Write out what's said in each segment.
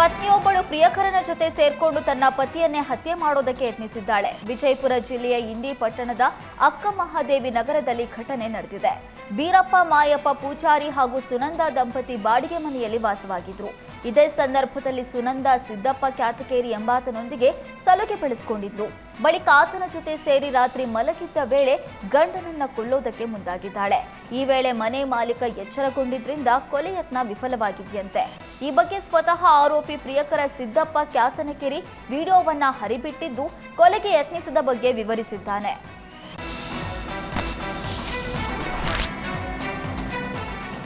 ಪತ್ನಿಯೊಬ್ಬಳು ಪ್ರಿಯಕರನ ಜೊತೆ ಸೇರ್ಕೊಂಡು ತನ್ನ ಪತಿಯನ್ನೇ ಹತ್ಯೆ ಮಾಡೋದಕ್ಕೆ ಯತ್ನಿಸಿದ್ದಾಳೆ. ವಿಜಯಪುರ ಜಿಲ್ಲೆಯ ಇಂಡಿ ಪಟ್ಟಣದ ಅಕ್ಕ ಮಹಾದೇವಿ ನಗರದಲ್ಲಿ ಘಟನೆ ನಡೆದಿದೆ. ಬೀರಪ್ಪ, ಮಾಯಪ್ಪ, ಪೂಜಾರಿ ಹಾಗೂ ಸುನಂದ ದಂಪತಿ ಬಾಡಿಗೆ ಮನೆಯಲ್ಲಿ ವಾಸವಾಗಿದ್ರು. ಇದೇ ಸಂದರ್ಭದಲ್ಲಿ ಸುನಂದ ಸಿದ್ದಪ್ಪ ಕ್ಯಾತಕೇರಿ ಎಂಬಾತನೊಂದಿಗೆ ಸಲುಗೆ ಬೆಳೆಸಿಕೊಂಡಿದ್ರು. ಬಳಿಕ ಆತನ ಜೊತೆ ಸೇರಿ ರಾತ್ರಿ ಮಲಗಿದ್ದ ವೇಳೆ ಗಂಡನನ್ನ ಕೊಲ್ಲೋದಕ್ಕೆ ಮುಂದಾಗಿದ್ದಾಳೆ. ಈ ವೇಳೆ ಮನೆ ಮಾಲೀಕ ಎಚ್ಚರಗೊಂಡಿದ್ರಿಂದ ಕೊಲೆ ಯತ್ನ ವಿಫಲವಾಗಿದೆಯಂತೆ. ಈ ಬಗ್ಗೆ ಸ್ವತಃ ಆರೋಪಿ ಪ್ರಿಯಕರ ಸಿದ್ದಪ್ಪ ಕ್ಯಾತನಕೇರಿ ವಿಡಿಯೋವನ್ನ ಹರಿಬಿಟ್ಟಿದ್ದು ಕೊಲೆಗೆ ಯತ್ನಿಸಿದ ಬಗ್ಗೆ ವಿವರಿಸಿದ್ದಾನೆ.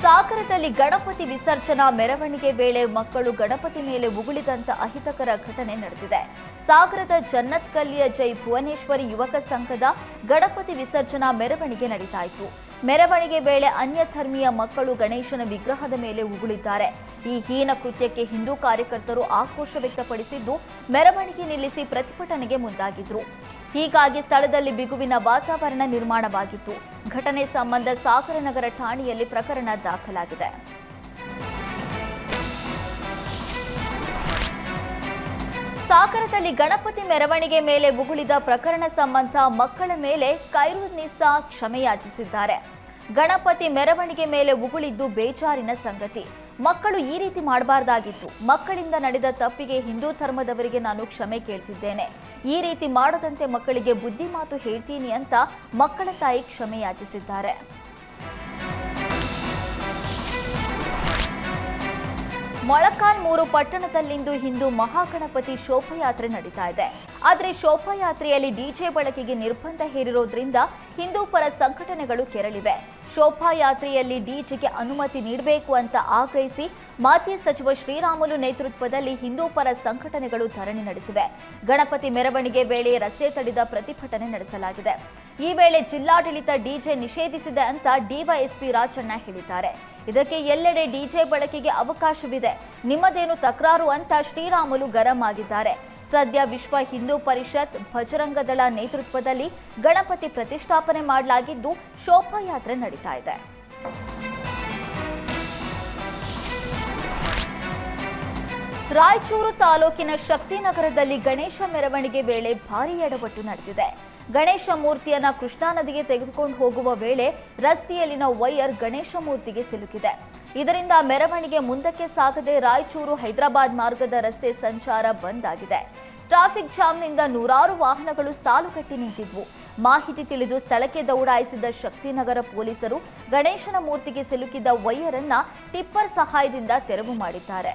ಸಾಗರದಲ್ಲಿ ಗಣಪತಿ ವಿಸರ್ಜನಾ ಮೆರವಣಿಗೆ ವೇಳೆ ಮಕ್ಕಳು ಗಣಪತಿ ಮೇಲೆ ಉಗುಳಿದಂತ ಅಹಿತಕರ ಘಟನೆ ನಡೆದಿದೆ. ಸಾಗರದ ಜನ್ನತ್ ಕಲ್ಲಿಯ ಜೈ ಭುವನೇಶ್ವರಿ ಯುವಕ ಸಂಘದ ಗಣಪತಿ ವಿಸರ್ಜನಾ ಮೆರವಣಿಗೆ ನಡೀತಾಯಿತು. ಮೆರವಣಿಗೆ ವೇಳೆ ಅನ್ಯ ಧರ್ಮೀಯ ಮಕ್ಕಳು ಗಣೇಶನ ವಿಗ್ರಹದ ಮೇಲೆ ಉಗುಳಿದ್ದಾರೆ. ಈ ಹೀನ ಕೃತ್ಯಕ್ಕೆ ಹಿಂದೂ ಕಾರ್ಯಕರ್ತರು ಆಕ್ರೋಶ ವ್ಯಕ್ತಪಡಿಸಿದ್ದು, ಮೆರವಣಿಗೆ ನಿಲ್ಲಿಸಿ ಪ್ರತಿಭಟನೆಗೆ ಮುಂದಾಗಿದ್ರು. ಹೀಗಾಗಿ ಸ್ಥಳದಲ್ಲಿ ಬಿಗುವಿನ ವಾತಾವರಣ ನಿರ್ಮಾಣವಾಗಿತ್ತು. ಘಟನೆ ಸಂಬಂಧ ಸಾಗರ ನಗರ ಠಾಣೆಯಲ್ಲಿ ಪ್ರಕರಣ ದಾಖಲಾಗಿದೆ. ಸಾಗರದಲ್ಲಿ ಗಣಪತಿ ಮೆರವಣಿಗೆ ಮೇಲೆ ಉಗುಳಿದ ಪ್ರಕರಣ ಸಂಬಂಧ ಮಕ್ಕಳ ಮೇಲೆ ಕೈರುನಿಸಾ ಕ್ಷಮೆಯಾಚಿಸಿದ್ದಾರೆ. ಗಣಪತಿ ಮೆರವಣಿಗೆ ಮೇಲೆ ಉಗುಳಿದ್ದು ಬೇಜಾರಿನ ಸಂಗತಿ. ಮಕ್ಕಳು ಈ ರೀತಿ ಮಾಡಬಾರ್ದಾಗಿತ್ತು. ಮಕ್ಕಳಿಂದ ನಡೆದ ತಪ್ಪಿಗೆ ಹಿಂದೂ ಧರ್ಮದವರಿಗೆ ನಾನು ಕ್ಷಮೆ ಕೇಳ್ತಿದ್ದೇನೆ. ಈ ರೀತಿ ಮಾಡದಂತೆ ಮಕ್ಕಳಿಗೆ ಬುದ್ಧಿ ಮಾತು ಹೇಳ್ತೀನಿ ಅಂತ ಮಕ್ಕಳ ತಾಯಿ ಕ್ಷಮೆ ಮೊಳಕಾಲ್ಮೂರು ಪಟ್ಟಣದಲ್ಲಿಂದು ಹಿಂದೂ ಮಹಾಗಣಪತಿ ಶೋಭಾಯಾತ್ರೆ ನಡೀತಾ ಇದೆ. ಆದರೆ ಶೋಭಾಯಾತ್ರೆಯಲ್ಲಿ ಡಿಜೆ ಬಳಕೆಗೆ ನಿರ್ಬಂಧ ಹೇರಿರೋದ್ರಿಂದ ಹಿಂದೂ ಪರ ಸಂಘಟನೆಗಳು ಕೆರಳಿವೆ. ಶೋಭಾಯಾತ್ರೆಯಲ್ಲಿ ಡಿಜೆಗೆ ಅನುಮತಿ ನೀಡಬೇಕು ಅಂತ ಆಗ್ರಹಿಸಿ ಮಾಜಿ ಸಚಿವ ಶ್ರೀರಾಮುಲು ನೇತೃತ್ವದಲ್ಲಿ ಹಿಂದೂ ಪರ ಸಂಘಟನೆಗಳು ಧರಣಿ ನಡೆಸಿವೆ. ಗಣಪತಿ ಮೆರವಣಿಗೆ ವೇಳೆ ರಸ್ತೆ ತಡೆದ ಪ್ರತಿಭಟನೆ ನಡೆಸಲಾಗಿದೆ. ಈ ವೇಳೆ ಜಿಲ್ಲಾಡಳಿತ ಡಿಜೆ ನಿಷೇಧಿಸಿದೆ ಅಂತ ಡಿವೈಎಸ್ಪಿ ರಾಜಣ್ಣ ಹೇಳಿದ್ದಾರೆ. ಇದಕ್ಕೆ ಎಲ್ಲೆಡೆ ಡಿಜೆ ಬಳಕೆಗೆ ಅವಕಾಶವಿದೆ. ನಿಮ್ಮದೇನು ತಕರಾರು ಅಂತ ಶ್ರೀರಾಮುಲು ಗರಂ ಆಗಿದ್ದಾರೆ. ಸದ್ಯ ವಿಶ್ವ ಹಿಂದೂ ಪರಿಷತ್ ಭಜರಂಗದಳ ನೇತೃತ್ವದಲ್ಲಿ ಗಣಪತಿ ಪ್ರತಿಷ್ಠಾಪನೆ ಮಾಡಲಾಗಿದ್ದು ಶೋಭಾಯಾತ್ರೆ ನಡೀತಾ ಇದೆ. ರಾಯಚೂರು ತಾಲೂಕಿನ ಶಕ್ತಿನಗರದಲ್ಲಿ ಗಣೇಶ ಮೆರವಣಿಗೆ ವೇಳೆ ಭಾರೀ ಎಡವಟ್ಟು ನಡೆದಿದೆ. ಗಣೇಶ ಮೂರ್ತಿಯನ್ನ ಕೃಷ್ಣಾ ನದಿಗೆ ತೆಗೆದುಕೊಂಡು ಹೋಗುವ ವೇಳೆ ರಸ್ತೆಯಲ್ಲಿನ ವೈಯರ್ ಗಣೇಶ ಮೂರ್ತಿಗೆ ಸಿಲುಕಿದೆ. ಇದರಿಂದ ಮೆರವಣಿಗೆ ಮುಂದಕ್ಕೆ ಸಾಗದೆ ರಾಯಚೂರು ಹೈದರಾಬಾದ್ ಮಾರ್ಗದ ರಸ್ತೆ ಸಂಚಾರ ಬಂದ್ ಆಗಿದೆ. ಟ್ರಾಫಿಕ್ ಜಾಮ್ನಿಂದ ನೂರಾರು ವಾಹನಗಳು ಸಾಲುಗಟ್ಟಿ ನಿಂತಿದ್ವು. ಮಾಹಿತಿ ತಿಳಿದು ಸ್ಥಳಕ್ಕೆ ದೌಡಾಯಿಸಿದ ಶಕ್ತಿನಗರ ಪೊಲೀಸರು ಗಣೇಶನ ಮೂರ್ತಿಗೆ ಸಿಲುಕಿದ್ದ ವೈಯರ್ ಅನ್ನ ಟಿಪ್ಪರ್ ಸಹಾಯದಿಂದ ತೆರವು ಮಾಡಿದ್ದಾರೆ.